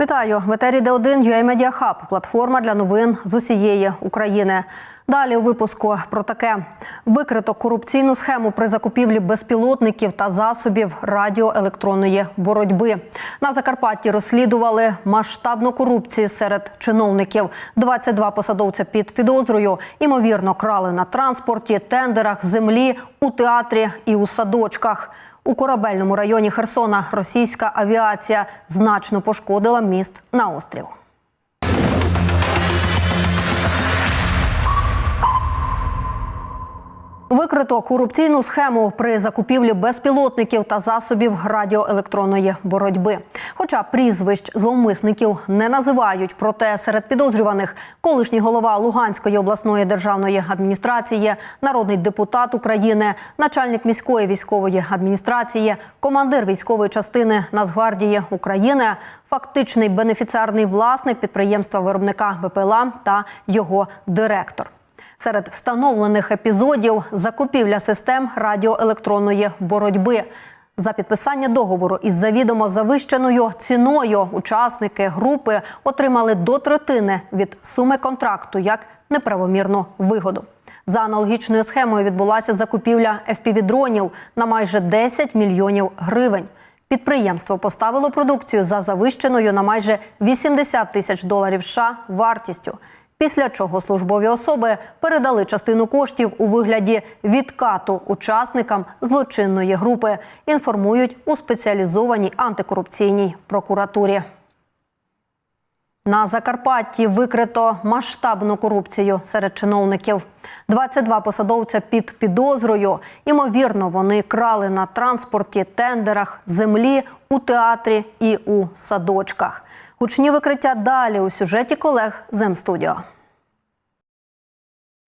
Вітаю в етері Д1 UA Media Hub – платформа для новин з усієї України. Далі у випуску про таке викрито корупційну схему при закупівлі безпілотників та засобів радіоелектронної боротьби. На Закарпатті розслідували масштабну корупцію серед чиновників. 22 посадовця під підозрою імовірно крали на транспорті, тендерах, землі, у театрі і у садочках. У корабельному районі Херсона російська авіація значно пошкодила міст на острів. Викрито корупційну схему при закупівлі безпілотників та засобів радіоелектронної боротьби. Хоча прізвищ зловмисників не називають, проте серед підозрюваних колишній голова Луганської обласної державної адміністрації, народний депутат України, начальник міської військової адміністрації, командир військової частини Нацгвардії України, фактичний бенефіціарний власник підприємства виробника БПЛА та його директор. Серед встановлених епізодів закупівля систем радіоелектронної боротьби. За підписання договору із завідомо завищеною ціною учасники групи отримали до третини від суми контракту як неправомірну вигоду. За аналогічною схемою відбулася закупівля FPV-дронів на майже 10 мільйонів гривень. Підприємство поставило продукцію за завищеною на майже 80 тисяч доларів США вартістю. Після чого службові особи передали частину коштів у вигляді відкату учасникам злочинної групи. Інформують у спеціалізованій антикорупційній прокуратурі. На Закарпатті викрито масштабну корупцію серед чиновників. 22 посадовця під підозрою. Імовірно, вони крали на транспорті, тендерах, землі, у театрі і у садочках. Гучні викриття далі у сюжеті колег Земстудіо.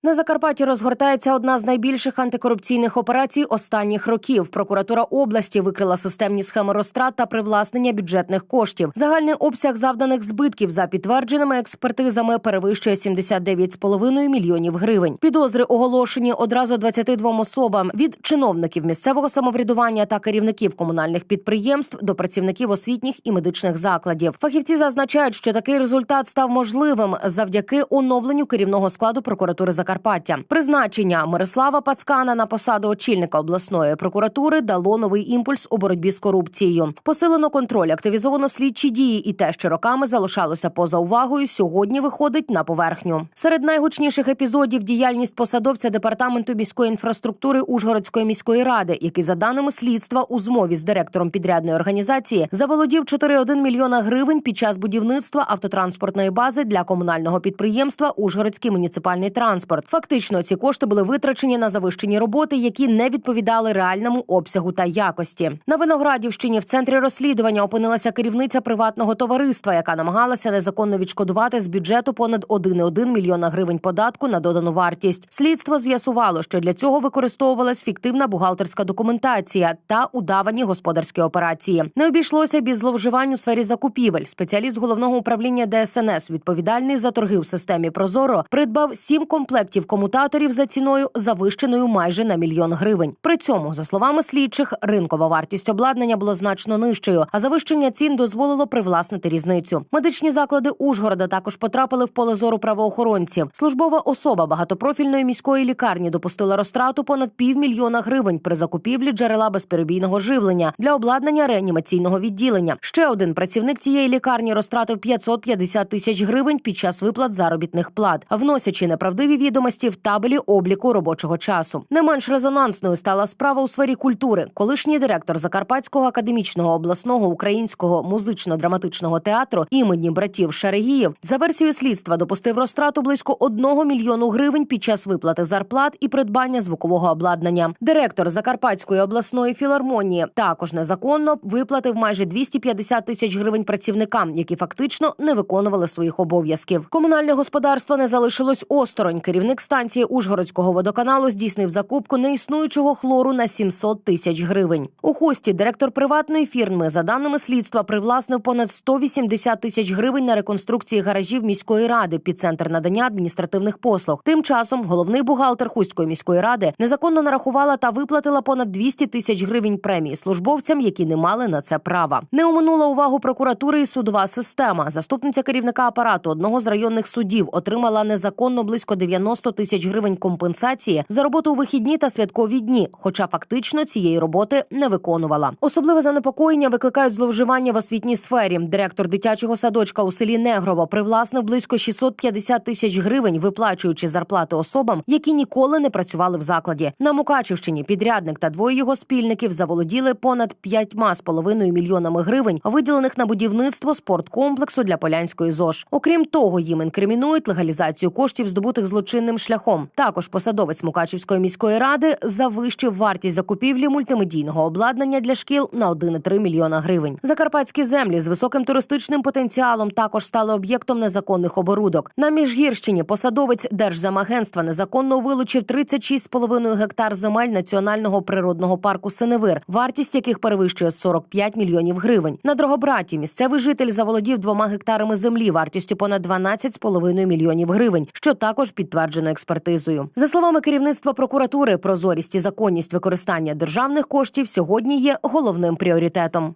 На Закарпатті розгортається одна з найбільших антикорупційних операцій останніх років. Прокуратура області викрила системні схеми розтрат та привласнення бюджетних коштів. Загальний обсяг завданих збитків за підтвердженими експертизами перевищує 79,5 мільйонів гривень. Підозри оголошені одразу 22 особам від чиновників місцевого самоврядування та керівників комунальних підприємств до працівників освітніх і медичних закладів. Фахівці зазначають, що такий результат став можливим завдяки оновленню керівного складу прокуратури Закарпаття. Закарпаття. Призначення Мирослава Пацкана на посаду очільника обласної прокуратури дало новий імпульс у боротьбі з корупцією. Посилено контроль, активізовано слідчі дії, і те, що роками залишалося поза увагою, сьогодні виходить на поверхню. Серед найгучніших епізодів діяльність посадовця департаменту міської інфраструктури Ужгородської міської ради, який за даними слідства у змові з директором підрядної організації заволодів 4,1 мільйона гривень під час будівництва автотранспортної бази для комунального підприємства Ужгородський муніципальний транспорт. Фактично, ці кошти були витрачені на завищені роботи, які не відповідали реальному обсягу та якості. На Виноградівщині в центрі розслідування опинилася керівниця приватного товариства, яка намагалася незаконно відшкодувати з бюджету понад 1,1 мільйона гривень податку на додану вартість. Слідство з'ясувало, що для цього використовувалась фіктивна бухгалтерська документація та удавані господарські операції. Не обійшлося без зловживань у сфері закупівель. Спеціаліст головного управління ДСНС, відповідальний за торги в системі Прозоро, придбав сім комплектів комутаторів за ціною завищеною майже на мільйон гривень. При цьому, за словами слідчих, ринкова вартість обладнання була значно нижчою, а завищення цін дозволило привласнити різницю. Медичні заклади Ужгорода також потрапили в поле зору правоохоронців. Службова особа багатопрофільної міської лікарні допустила розтрату понад півмільйона гривень при закупівлі джерела безперебійного живлення для обладнання реанімаційного відділення. Ще один працівник цієї лікарні розтратив 550 тисяч гривень під час виплат заробітних плат, вносячи неправдиві відомості в табелі обліку робочого часу. Не менш резонансною стала справа у сфері культури. Колишній директор Закарпатського академічного обласного українського музично-драматичного театру імені братів Шерегіїв за версією слідства допустив розтрату близько одного мільйону гривень під час виплати зарплат і придбання звукового обладнання. Директор Закарпатської обласної філармонії також незаконно виплатив майже 250 тисяч гривень працівникам, які фактично не виконували своїх обов'язків. Комунальне господарство не залишилось осторонь. Керівник керівник станції Ужгородського водоканалу здійснив закупку неіснуючого хлору на 700 тисяч гривень. У хості директор приватної фірми, за даними слідства, привласнив понад 180 тисяч гривень на реконструкції гаражів міської ради під центр надання адміністративних послуг. Тим часом головний бухгалтер Хустської міської ради незаконно нарахувала та виплатила понад 200 тисяч гривень премії службовцям, які не мали на це права. Не оминула увагу прокуратури і судова система. Заступниця керівника апарату одного з районних судів отримала незаконно близько 90 тисяч гривень компенсації за роботу у вихідні та святкові дні, хоча фактично цієї роботи не виконувала. Особливе занепокоєння викликають зловживання в освітній сфері. Директор дитячого садочка у селі Негрово привласнив близько 650 тисяч гривень, виплачуючи зарплати особам, які ніколи не працювали в закладі. На Мукачівщині підрядник та двоє його спільників заволоділи понад п'ятьма з половиною мільйонами гривень, виділених на будівництво спорткомплексу для полянської зож. Окрім того, їм інкримінують легалізацію коштів, здобутих злочинним шляхом. Також посадовець Мукачівської міської ради завищив вартість закупівлі мультимедійного обладнання для шкіл на 1,3 мільйона гривень. Закарпатські землі з високим туристичним потенціалом також стали об'єктом незаконних оборудок. На міжгірщині посадовець Держзамагентства незаконно вилучив 36,5 гектар земель національного природного парку Синевир, вартість яких перевищує 45 мільйонів гривень. На Дрогобраті місцевий житель заволодів двома гектарами землі вартістю понад 12,5 мільйонів гривень, що також підтверджено експертизою. За словами керівництва прокуратури, прозорість і законність використання державних коштів сьогодні є головним пріоритетом.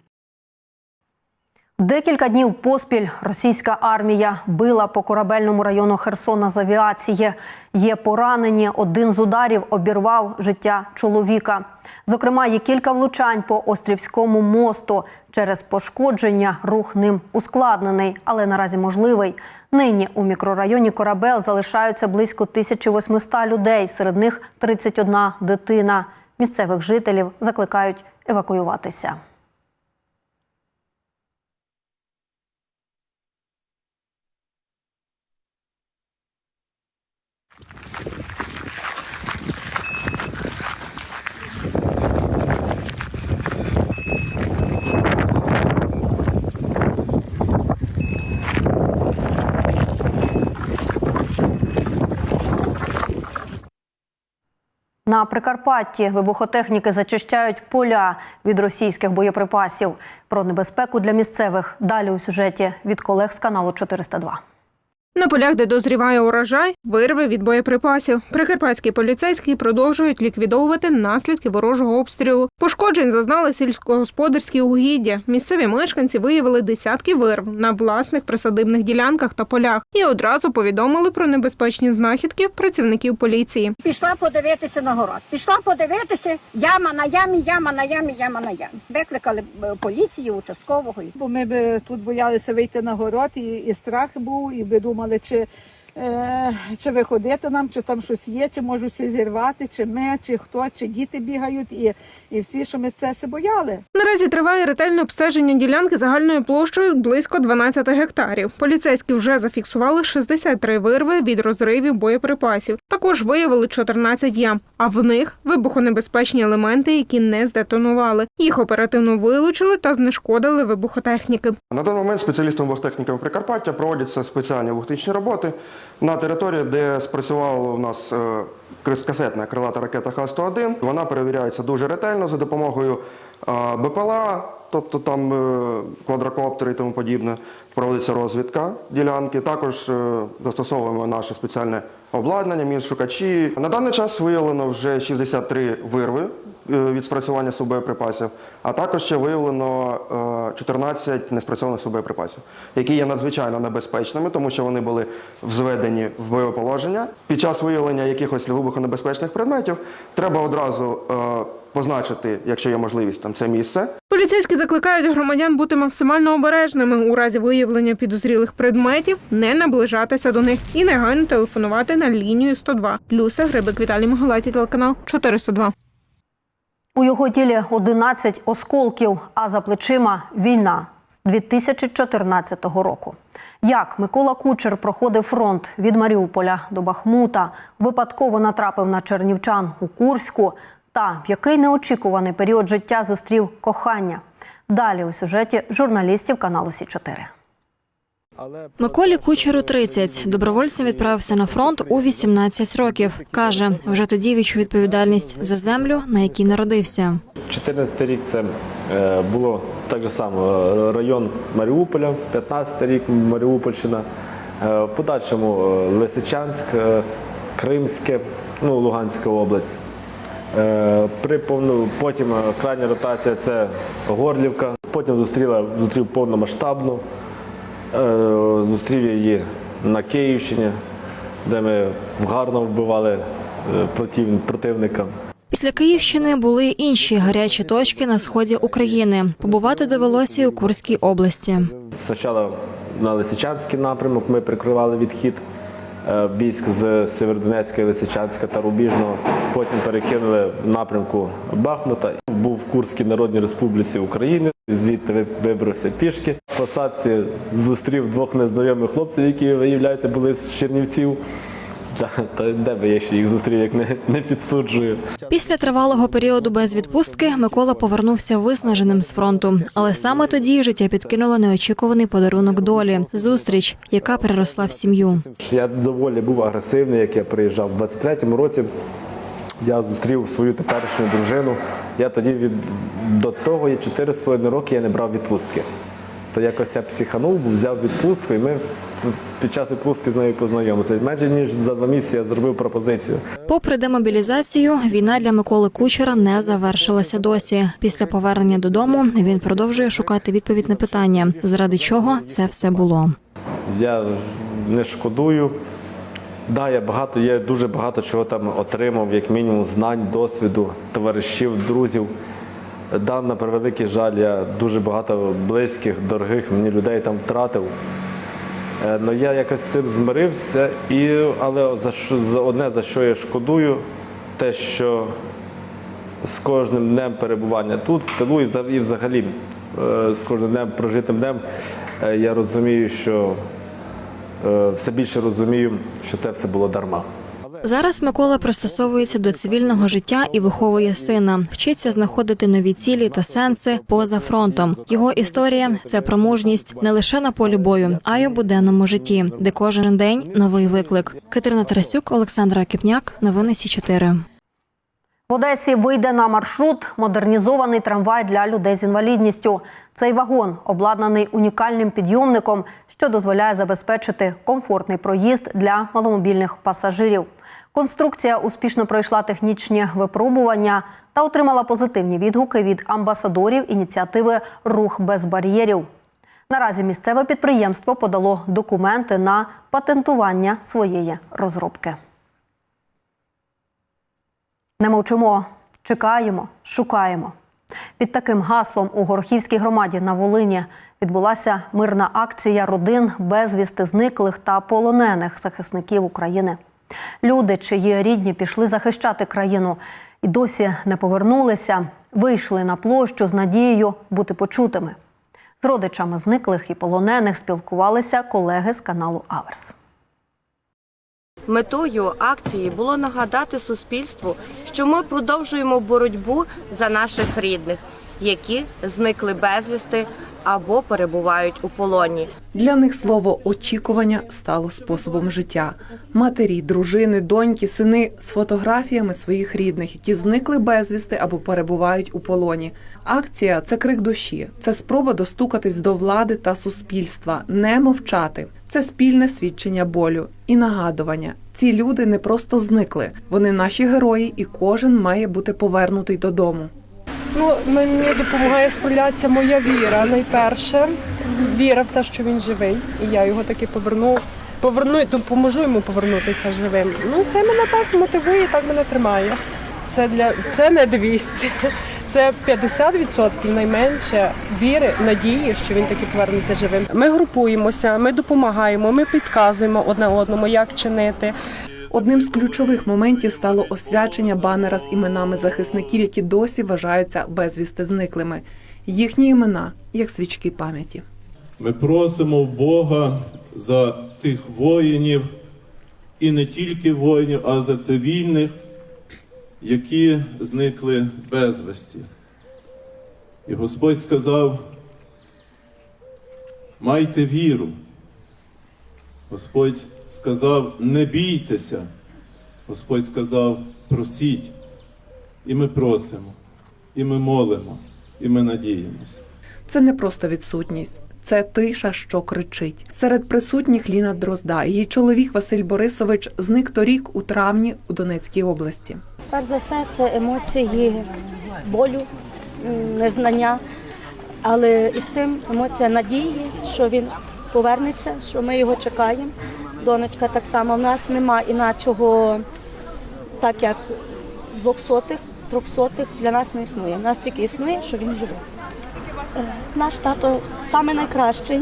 Декілька днів поспіль російська армія била по корабельному району Херсона з авіації. Є поранені. Один з ударів обірвав життя чоловіка. Зокрема, є кілька влучань по Острівському мосту. Через пошкодження рух ним ускладнений, але наразі можливий. Нині у мікрорайоні Корабел залишаються близько 1800 людей. Серед них 31 дитина. Місцевих жителів закликають евакуюватися. На Прикарпатті вибухотехніки зачищають поля від російських боєприпасів. Про небезпеку для місцевих далі у сюжеті від колег з каналу 402. На полях, де дозріває урожай, вирви від боєприпасів. Прикарпатські поліцейські продовжують ліквідовувати наслідки ворожого обстрілу. Пошкоджень зазнали сільськогосподарські угіддя. Місцеві мешканці виявили десятки вирв на власних присадибних ділянках та полях і одразу повідомили про небезпечні знахідки працівників поліції. Пішла подивитися на город. Пішла подивитися, яма на ямі, яма на ямі, яма на ямі. Викликали е, поліцію, участкового. Бо ми б тут боялися вийти на город, і, і страх був, і би думали, чи, е, чи виходити нам, чи там щось є, чи можуть всі зірвати, чи ми, чи хто, чи діти бігають, і, і всі, що ми це се бояли. Наразі триває ретельне обстеження ділянки загальною площею близько 12 гектарів. Поліцейські вже зафіксували 63 вирви від розривів боєприпасів. Також виявили 14 ям, а в них вибухонебезпечні елементи, які не здетонували. Їх оперативно вилучили та знешкодили вибухотехніки. На даний момент спеціалістами вогтехніками Прикарпаття проводяться спеціальні вогтехнічні роботи на території, де спрацювала у нас е, касетна крилата ракета Х-101. Вона перевіряється дуже ретельно за допомогою е, БПЛА, тобто там е, квадрокоптери і тому подібне. Проводиться розвідка ділянки. Також застосовуємо наше спеціальне обладнання, міншукачі. На даний час виявлено вже 63 вирви е, від спрацювання субоєприпасів, а також ще виявлено е, 14 неспрацьованих субоєприпасів, які є надзвичайно небезпечними, тому що вони були взведені в бойове положення. Під час виявлення якихось вибухонебезпечних предметів треба одразу е, позначити, якщо є можливість, там це місце. Поліцейські закликають громадян бути максимально обережними у разі виявлення підозрілих предметів, не наближатися до них і негайно телефонувати на лінію 102. Люся Грибик Віталій Могалаті, телеканал 402. У його тілі 11 осколків, а за плечима війна з 2014 року. Як Микола Кучер проходив фронт від Маріуполя до Бахмута, випадково натрапив на чернівчан у Курську, та в який неочікуваний період життя зустрів кохання. Далі у сюжеті журналістів каналу Сі 4 Миколі Кучеру 30. Добровольцем відправився на фронт у 18 років. Каже, вже тоді відчув відповідальність за землю, на якій народився. 14 рік це е, було так же само е, район Маріуполя, 15 рік Маріупольщина, е, в подальшому Лисичанськ, Кримське, ну, Луганська область. Потім крайня ротація це Горлівка. Потім зустріла, зустрів повномасштабну, е, зустрів її на Київщині, де ми гарно вбивали е, против- противника. Після Київщини були інші гарячі точки на сході України. Побувати довелося і у Курській області. Спочатку на Лисичанський напрямок ми прикривали відхід е, військ з Северодонецька, Лисичанська та Рубіжного. Потім перекинули в напрямку Бахмута. Був Курській Народній Республіці України. Звідти вибрався пішки. В посадці зустрів двох незнайомих хлопців, які, виявляється, були з Чернівців. Та, та де би я ще їх зустрів, як не, не підсуджую. Після тривалого періоду без відпустки Микола повернувся виснаженим з фронту. Але саме тоді життя підкинуло неочікуваний подарунок долі зустріч, яка переросла в сім'ю. Я доволі був агресивний, як я приїжджав. У 23-му році я зустрів свою теперішню дружину. Я тоді від до того є 4,5 роки я не брав відпустки. То якось я психанув, взяв відпустку, і ми під час відпустки з нею познайомилися. Менше ніж за два місяці я зробив пропозицію. Попри демобілізацію, війна для Миколи Кучера не завершилася досі. Після повернення додому він продовжує шукати відповідь на питання, заради чого це все було. Я не шкодую. Да, я багато, я дуже багато чого там отримав, як мінімум, знань, досвіду, товаришів, друзів. Да, на превеликий жаль, я дуже багато близьких, дорогих мені людей там втратив. Е, Ну я якось з цим змирився, і, але за що, за одне, за що я шкодую, те, що з кожним днем перебування тут, в тилу і вза- і взагалі е, з кожним днем прожитим днем, е, я розумію, що все більше розумію, що це все було дарма. Зараз Микола пристосовується до цивільного життя і виховує сина, вчиться знаходити нові цілі та сенси поза фронтом. Його історія це про мужність не лише на полі бою, а й у буденному житті, де кожен день новий виклик. Катерина Тарасюк, Олександра Кіпняк, новини Сі 4 В Одесі вийде на маршрут модернізований трамвай для людей з інвалідністю. Цей вагон обладнаний унікальним підйомником, що дозволяє забезпечити комфортний проїзд для маломобільних пасажирів. Конструкція успішно пройшла технічні випробування та отримала позитивні відгуки від амбасадорів ініціативи Рух без бар'єрів. Наразі місцеве підприємство подало документи на патентування своєї розробки. Не мовчимо, чекаємо, шукаємо. Під таким гаслом у Горохівській громаді на Волині відбулася мирна акція родин безвісти зниклих та полонених захисників України. Люди, чиї рідні пішли захищати країну і досі не повернулися, вийшли на площу з надією бути почутими. З родичами зниклих і полонених спілкувалися колеги з каналу Аверс. Метою акції було нагадати суспільству, що ми продовжуємо боротьбу за наших рідних, які зникли безвісти або перебувають у полоні. Для них слово очікування стало способом життя. Матері, дружини, доньки, сини з фотографіями своїх рідних, які зникли безвісти або перебувають у полоні. Акція це крик душі, це спроба достукатись до влади та суспільства, не мовчати. Це спільне свідчення болю і нагадування. Ці люди не просто зникли, вони наші герої, і кожен має бути повернутий додому. Ну, мені допомагає справлятися моя віра. Найперше віра в те, що він живий, і я його таки поверну. Поверну, допоможу йому повернутися живим. Ну це мене так мотивує, так мене тримає. Це для це не 200, це 50% найменше віри, надії, що він таки повернеться живим. Ми групуємося, ми допомагаємо, ми підказуємо одне одному, як чинити. Одним з ключових моментів стало освячення банера з іменами захисників, які досі вважаються безвісти зниклими. Їхні імена як свічки пам'яті. Ми просимо Бога за тих воїнів, і не тільки воїнів, а за цивільних, які зникли безвісті. І Господь сказав: майте віру, Господь сказав: не бійтеся. Господь сказав: просіть. І ми просимо, і ми молимо, і ми надіємося. Це не просто відсутність, це тиша, що кричить. Серед присутніх Ліна Дрозда. Її чоловік Василь Борисович зник торік у травні у Донецькій області. Перш за все, це емоції болю, незнання, але із тим емоція надії, що він повернеться, що ми його чекаємо. Донечка так само. У нас нема іначого, так як двохсотих, трьохсотих для нас не існує. У нас тільки існує, що він живе. Е, Наш тато саме найкращий.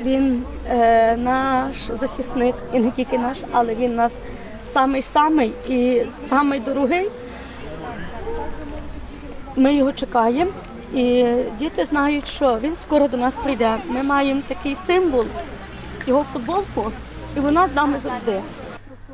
Він е, наш захисник, і не тільки наш, але він нас самий-самий і самий дорогий. Ми його чекаємо, і діти знають, що він скоро до нас прийде. Ми маємо такий символ, його футболку, і вона з нами завжди.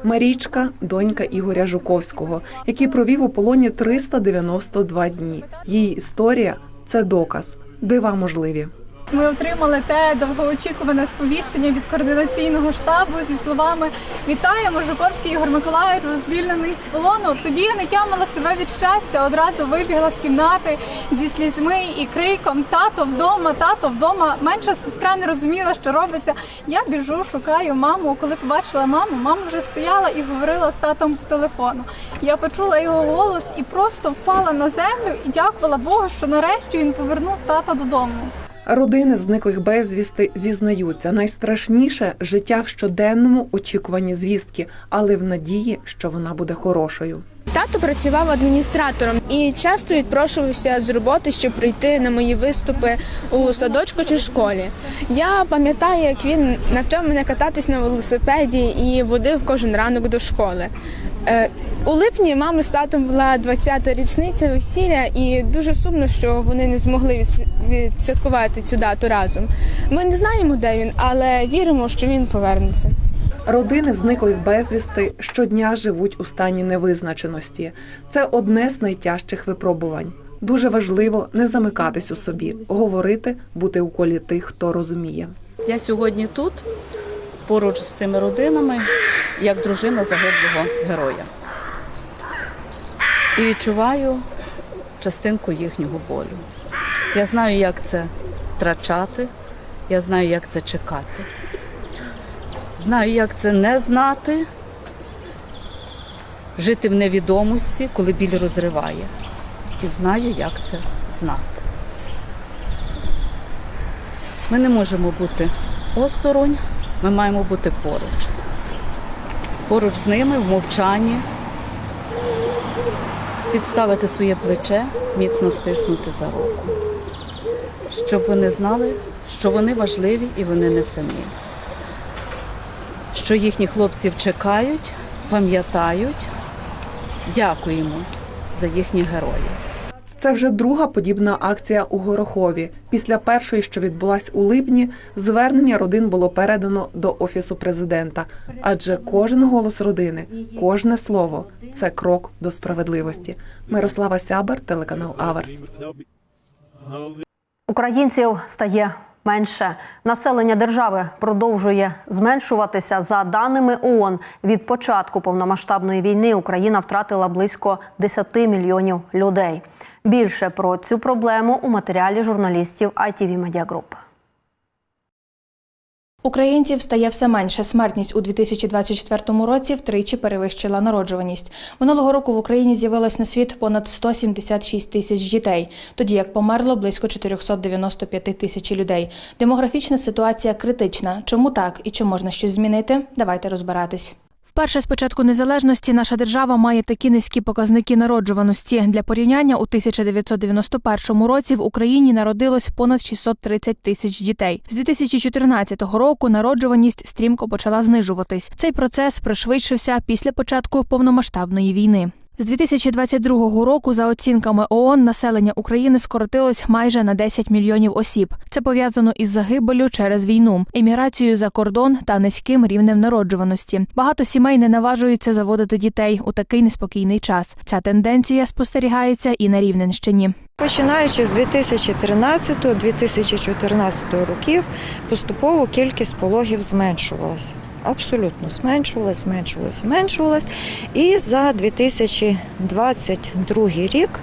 Марічка, донька Ігоря Жуковського, який провів у полоні 392 дні. Її історія це доказ, дива можливі. Ми отримали те довгоочікуване сповіщення від координаційного штабу зі словами Вітаємо, Жуковський Ігор Миколаївич звільнений з полону. Тоді я не тямила себе від щастя. Одразу вибігла з кімнати зі слізьми і криком Тато вдома, тато вдома. Менша сестра не розуміла, що робиться. Я біжу, шукаю маму. Коли побачила маму, мама вже стояла і говорила з татом по телефону. Я почула його голос і просто впала на землю і дякувала Богу, що нарешті він повернув тата додому. Родини зниклих безвісти зізнаються найстрашніше життя в щоденному очікуванні звістки, але в надії, що вона буде хорошою. Тато працював адміністратором і часто відпрошувався з роботи, щоб прийти на мої виступи у садочку чи школі. Я пам'ятаю, як він навчав мене кататись на велосипеді і водив кожен ранок до школи. Е, У липні мами з татом була 20-та річниця весілля, і дуже сумно, що вони не змогли відсвяткувати цю дату разом. Ми не знаємо, де він, але віримо, що він повернеться. Родини зниклих безвісти щодня живуть у стані невизначеності. Це одне з найтяжчих випробувань. Дуже важливо не замикатись у собі, говорити, бути у колі тих, хто розуміє. Я сьогодні тут, поруч з цими родинами, як дружина загиблого героя. І відчуваю частинку їхнього болю. Я знаю, як це втрачати, я знаю, як це чекати. Знаю, як це не знати, жити в невідомості, коли біль розриває. І знаю, як це знати. Ми не можемо бути осторонь, ми маємо бути поруч. Поруч з ними в мовчанні, підставити своє плече, міцно стиснути за руку, щоб вони знали, що вони важливі і вони не самі. Що їхні хлопців чекають, пам'ятають, дякуємо за їхніх героїв. Це вже друга подібна акція у Горохові. Після першої, що відбулась у липні, звернення родин було передано до офісу президента. Адже кожен голос родини, кожне слово це крок до справедливості. Мирослава Сябер, телеканал Аверс. Українців стає менше. Населення держави продовжує зменшуватися. За даними ООН, від початку повномасштабної війни Україна втратила близько 10 мільйонів людей. Більше про цю проблему у матеріалі журналістів ITV Media Group. Українців стає все менше. Смертність у 2024 році втричі перевищила народжуваність. Минулого року в Україні з'явилось на світ понад 176 тисяч дітей, тоді як померло близько 495 тисяч людей. Демографічна ситуація критична. Чому так і чи можна щось змінити? Давайте розбиратись. Вперше з початку незалежності наша держава має такі низькі показники народжуваності. Для порівняння у 1991 році в Україні народилось понад 630 тисяч дітей. З 2014 року народжуваність стрімко почала знижуватись. Цей процес пришвидшився після початку повномасштабної війни. З 2022 року, за оцінками ООН, населення України скоротилось майже на 10 мільйонів осіб. Це пов'язано із загибелю через війну, еміграцією за кордон та низьким рівнем народжуваності. Багато сімей не наважуються заводити дітей у такий неспокійний час. Ця тенденція спостерігається і на Рівненщині. Починаючи з 2013-2014 років, поступово кількість пологів зменшувалася. Абсолютно зменшувалась, зменшувалась, зменшувалась. І за 2022 рік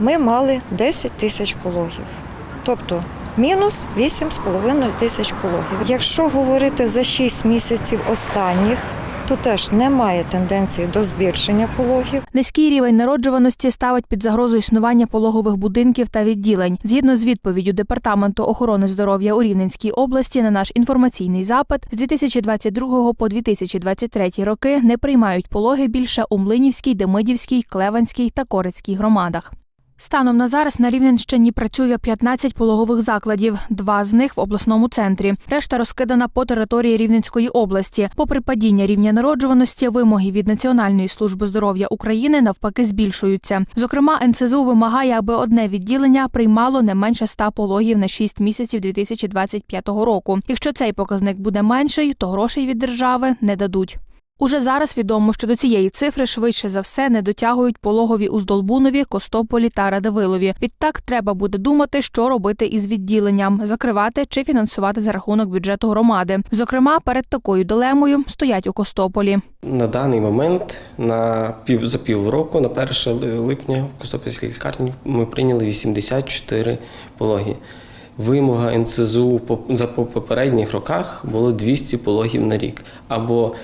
ми мали 10 тисяч пологів. Тобто мінус 8,5 тисяч пологів. Якщо говорити за 6 місяців останніх, то теж немає тенденції до збільшення пологів. Низький рівень народжуваності ставить під загрозу існування пологових будинків та відділень. Згідно з відповіддю департаменту охорони здоров'я у Рівненській області на наш інформаційний запит з 2022 по 2023 роки не приймають пологи більше у Млинівській, Демидівській, Клеванській та Корицькій громадах. Станом на зараз на Рівненщині працює 15 пологових закладів, два з них в обласному центрі. Решта розкидана по території Рівненської області. Попри падіння рівня народжуваності, вимоги від Національної служби здоров'я України навпаки збільшуються. Зокрема, НСЗУ вимагає, аби одне відділення приймало не менше 100 пологів на 6 місяців 2025 року. Якщо цей показник буде менший, то грошей від держави не дадуть. Уже зараз відомо, що до цієї цифри швидше за все не дотягують пологові у Здолбунові, Костополі та Радивилові. Відтак треба буде думати, що робити із відділенням закривати чи фінансувати за рахунок бюджету громади. Зокрема, перед такою дилемою стоять у Костополі. На даний момент на пів за півроку, на 1 липня в Костопільській лікарні ми прийняли 84 пологи. Вимога НСЗУ за по- попередніх роках було 200 пологів на рік або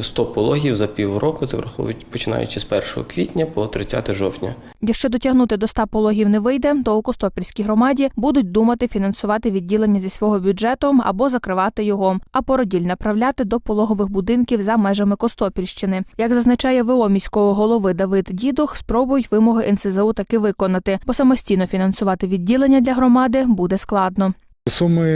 100 пологів за півроку. Це враховують починаючи з 1 квітня по 30 жовтня. Якщо дотягнути до 100 пологів не вийде, то у Костопільській громаді будуть думати фінансувати відділення зі свого бюджету або закривати його, а породіль направляти до пологових будинків за межами Костопільщини. Як зазначає ВО міського голови Давид Дідух, спробують вимоги НСЗУ таки виконати, бо самостійно фінансувати відділення для громади буде складно. Суми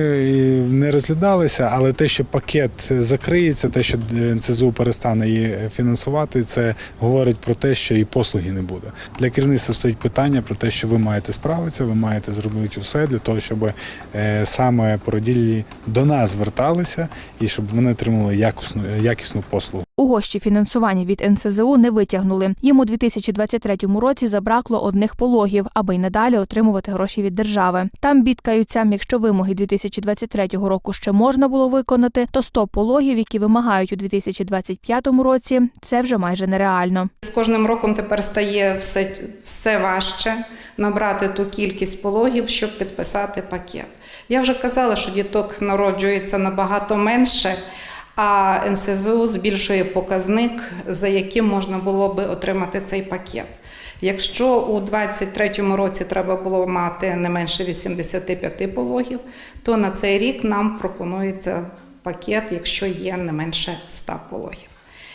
не розглядалися, але те, що пакет закриється, те, що НСЗУ перестане її фінансувати, це говорить про те, що і послуги не буде. Для керівництва стоїть питання про те, що ви маєте справитися, ви маєте зробити все для того, щоб е, саме породіллі до нас зверталися і щоб вони отримали якісну, якісну послугу. У гощі фінансування від НСЗУ не витягнули. Їм у 2023 році забракло одних пологів, аби й надалі отримувати гроші від держави. Там бідкаються, якщо вимоги 2023 року ще можна було виконати, то 100 пологів, які вимагають у 2025 році, це вже майже нереально. З кожним роком тепер стає все, все важче набрати ту кількість пологів, щоб підписати пакет. Я вже казала, що діток народжується набагато менше, а НСЗУ збільшує показник, за яким можна було би отримати цей пакет. Якщо у 2023 році треба було мати не менше 85 пологів, то на цей рік нам пропонується пакет, якщо є не менше 100 пологів.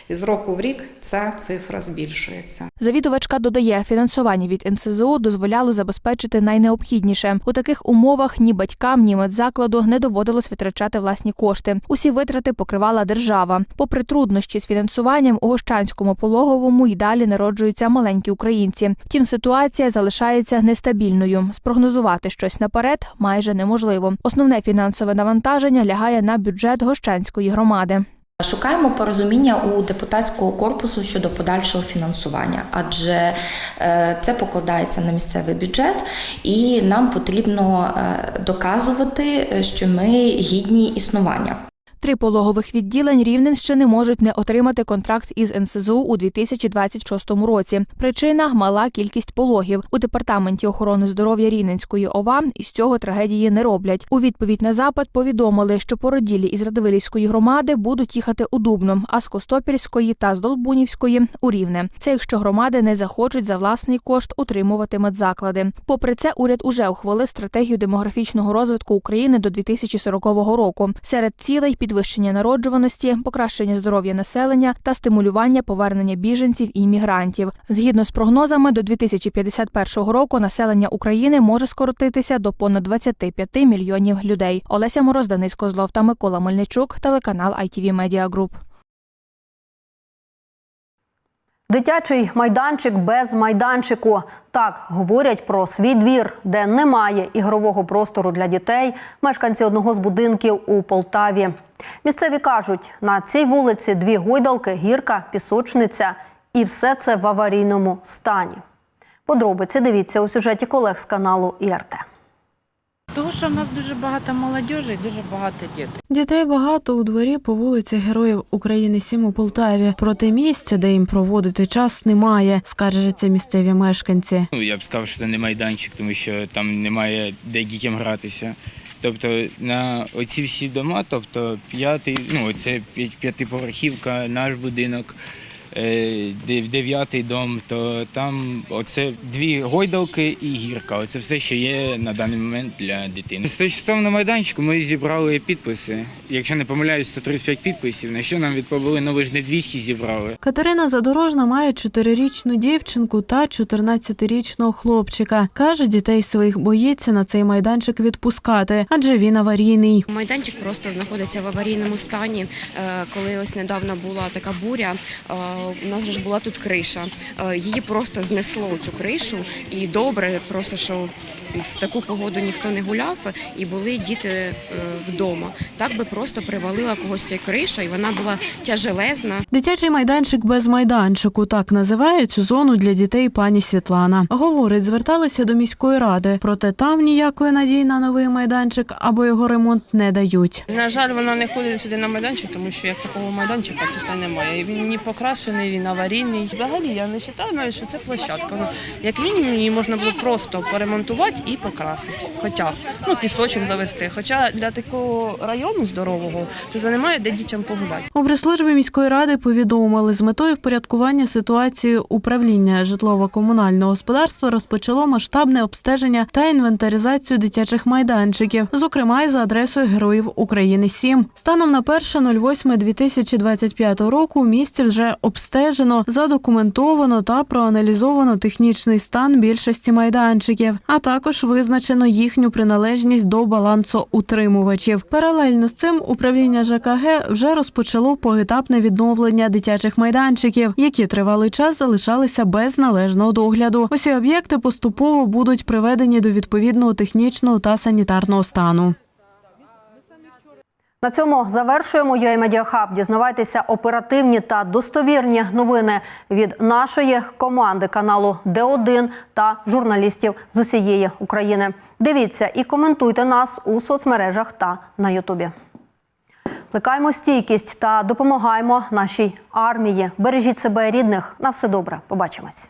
І з року в рік ця цифра збільшується. Завідувачка додає, фінансування від НСЗУ дозволяло забезпечити найнеобхідніше. У таких умовах ні батькам, ні медзакладу не доводилось витрачати власні кошти. Усі витрати покривала держава. Попри труднощі з фінансуванням у Гощанському пологовому й далі народжуються маленькі українці. Втім, ситуація залишається нестабільною. Спрогнозувати щось наперед майже неможливо. Основне фінансове навантаження лягає на бюджет Гощанської громади. Шукаємо порозуміння у депутатського корпусу щодо подальшого фінансування, адже е, це покладається на місцевий бюджет, і нам потрібно е, доказувати, е, що ми гідні існування. Три пологових відділень Рівненщини можуть не отримати контракт із НСЗУ у 2026 році. Причина мала кількість пологів. У департаменті охорони здоров'я Рівненської ОВА із цього трагедії не роблять. У відповідь на запит повідомили, що породілі із Радивилівської громади будуть їхати у Дубно, а з Костопільської та з Долбунівської у Рівне. Це якщо громади не захочуть за власний кошт утримувати медзаклади. Попри це, уряд уже ухвалив стратегію демографічного розвитку України до 2040 року. Серед цілей підвищення народжуваності, покращення здоров'я населення та стимулювання повернення біженців і іммігрантів. Згідно з прогнозами, до 2051 року населення України може скоротитися до понад 25 мільйонів людей. Олеся Мороз, Денис Козлов та Микола Мельничук, телеканал ITV Media Group. Дитячий майданчик без майданчику. Так говорять про свій двір, де немає ігрового простору для дітей, мешканці одного з будинків у Полтаві. Місцеві кажуть, на цій вулиці дві гойдалки, гірка, пісочниця і все це в аварійному стані. Подробиці дивіться у сюжеті колег з каналу ІРТ. Тому що в нас дуже багато молодіжі і дуже багато дітей. Дітей багато у дворі по вулиці Героїв України 7 у Полтаві. Проте місця, де їм проводити час, немає, скаржаться місцеві мешканці. Ну, я б сказав, що це не майданчик, тому що там немає де дітям гратися. Тобто на оці всі дома, тобто п'ятий, ну це п'ятиповерхівка, наш будинок, дев'ятий дом, то там оце дві гойдалки і гірка. Оце все, що є на даний момент для дитини. Стосовно майданчику ми зібрали підписи. Якщо не помиляюсь, 135 підписів. На що нам відповіли, ну ви ж не 200 зібрали. Катерина Задорожна має чотирирічну дівчинку та 14-річного хлопчика. Каже, дітей своїх боїться на цей майданчик відпускати, адже він аварійний. Майданчик просто знаходиться в аварійному стані. Е, Коли ось недавно була така буря, е, у нас ж була тут криша. Е, Її просто знесло цю кришу, і добре, просто що в таку погоду ніхто не гуляв, і були діти е, вдома. Так би просто привалила когось ця криша, і вона була тяжелезна. Дитячий майданчик без майданчику так називає цю зону для дітей пані Світлана. Говорить, зверталися до міської ради, проте там ніякої надії на новий майданчик або його ремонт не дають. На жаль, вона не ходить сюди на майданчик, тому що як такого майданчика тут немає. Він не покрашений, він аварійний. Взагалі я не вважаю, що це площадка. Ну, як мінімум, її можна було просто поремонтувати і покрасити. Хоча ну, пісочок завести. Хоча для такого району здорового тут немає де дітям погуляти. У прес-службі міської ради повідомили, з метою впорядкування ситуації управління житлово-комунального господарства розпочало масштабне обстеження та інвентаризацію дитячих майданчиків, зокрема й за адресою Героїв України 7. Станом на 1.08.2025 року у місті вже обстежено, задокументовано та проаналізовано технічний стан більшості майданчиків, а також визначено їхню приналежність до балансу утримувачів. Паралельно з цим управління ЖКГ вже розпочало поетапне відновлення дитячих майданчиків, які тривалий час залишалися без належного догляду. Усі об'єкти поступово будуть приведені до відповідного технічного та санітарного стану. На цьому завершуємо Hub. Дізнавайтеся оперативні та достовірні новини від нашої команди каналу Д1 та журналістів з усієї України. Дивіться і коментуйте нас у соцмережах та на Ютубі. Плекаємо стійкість та допомагаємо нашій армії. Бережіть себе рідних. На все добре. Побачимось.